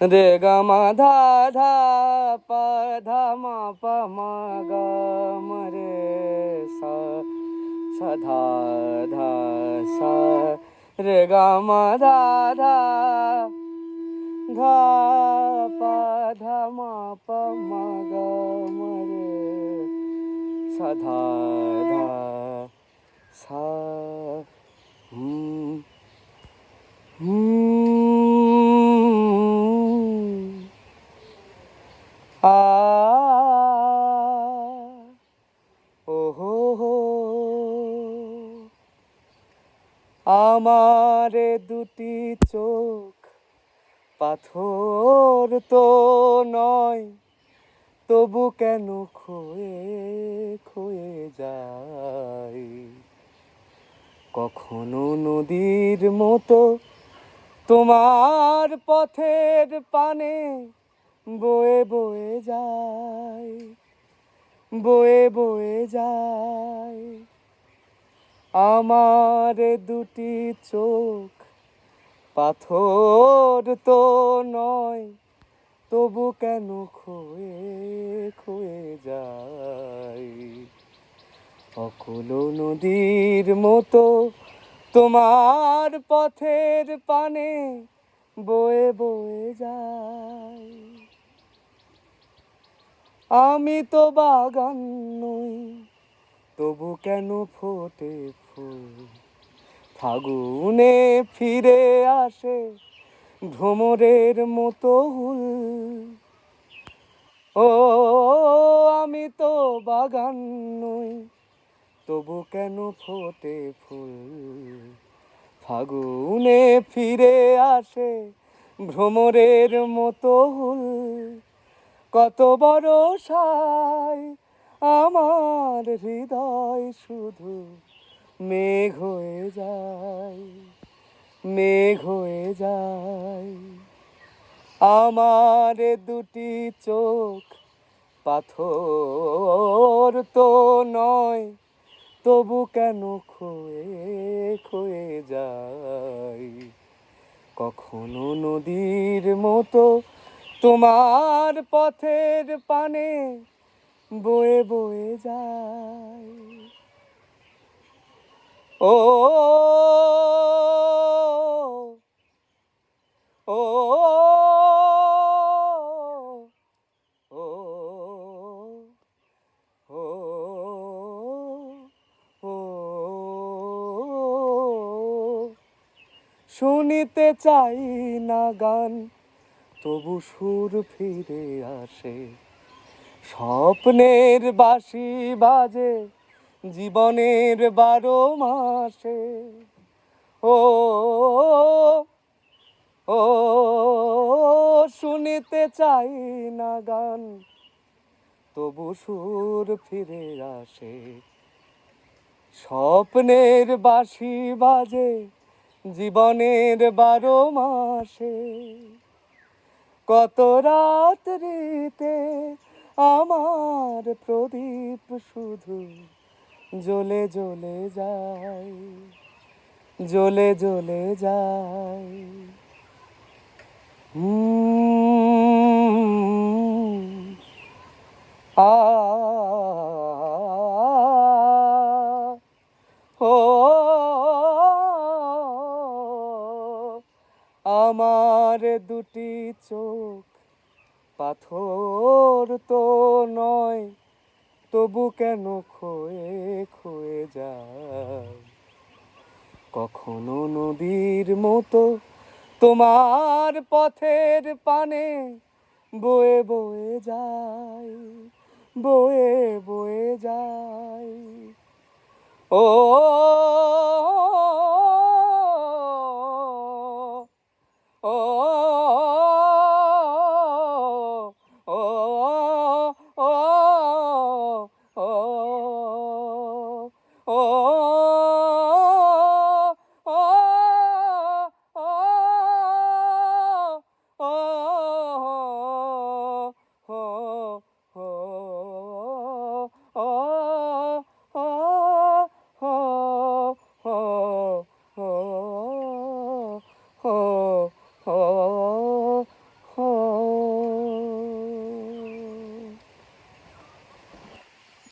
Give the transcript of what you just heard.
रे ग म धा धा प ध म प म ग म रे सा सा धा धा सा रे ग म धा धा धा प ध म प म ग म रे सा धा धा सा हम्म हम्म। আমার দুটি চোখ, পাথর তো নয়, তবু কেন খয়ে খয়ে যায়? কখনো নদীর মতো তোমার পথের পানে বয়ে বয়ে যায়, বয়ে বয়ে যায়। আমার দুটি চোখ, পাথর তো নয়, তবু কেন খয়ে খয়ে যায়? অকুল নদীর মতো তোমার পথের পানে বয়ে বয়ে যায়। আমি তো বাগান নই তবু কেন ফোটে ফুল? ফাগুনে ফিরে আসে ভ্রমরের মতো হুল। ও, আমি তো বাগান নই, তবু কেন ফোটে ফুল? ফাগুনে ফিরে আসে ভ্রমরের মতো হুল। কত বড় সাই আমার হৃদয় শুধু মেঘ হয়ে যায়, মেঘ হয়ে যায়। আমার দুটি চোখ পাথর তো নয়, তবু কেন খয়ে খয়ে যায়? কখনো নদীর মতো তোমার পথের পানে বয়ে বয়ে যায়। ও ও শুনিতে চাই না গান তবু সুর ফিরে আসে। স্বপ্নের বাঁশি বাজে জীবনের বারো মাসে। ও ও, শুনিতে চাই না গান, তবু সুর ফিরে আসে। স্বপ্নের বাঁশি বাজে জীবনের বারো মাসে। কত রাত্রিতে আমার প্রদীপ শুধু জ্বলে জ্বলে যায় জ্বলে জ্বলে যায়। আ আমার দুটি চোখ পাথর তো নয়, তবু কেন খয়ে খয়ে যায়? কখনো নদীর মতো তোমার পথের পানে বয়ে বয়ে যায়, বয়ে বয়ে যায়। ও ও oh.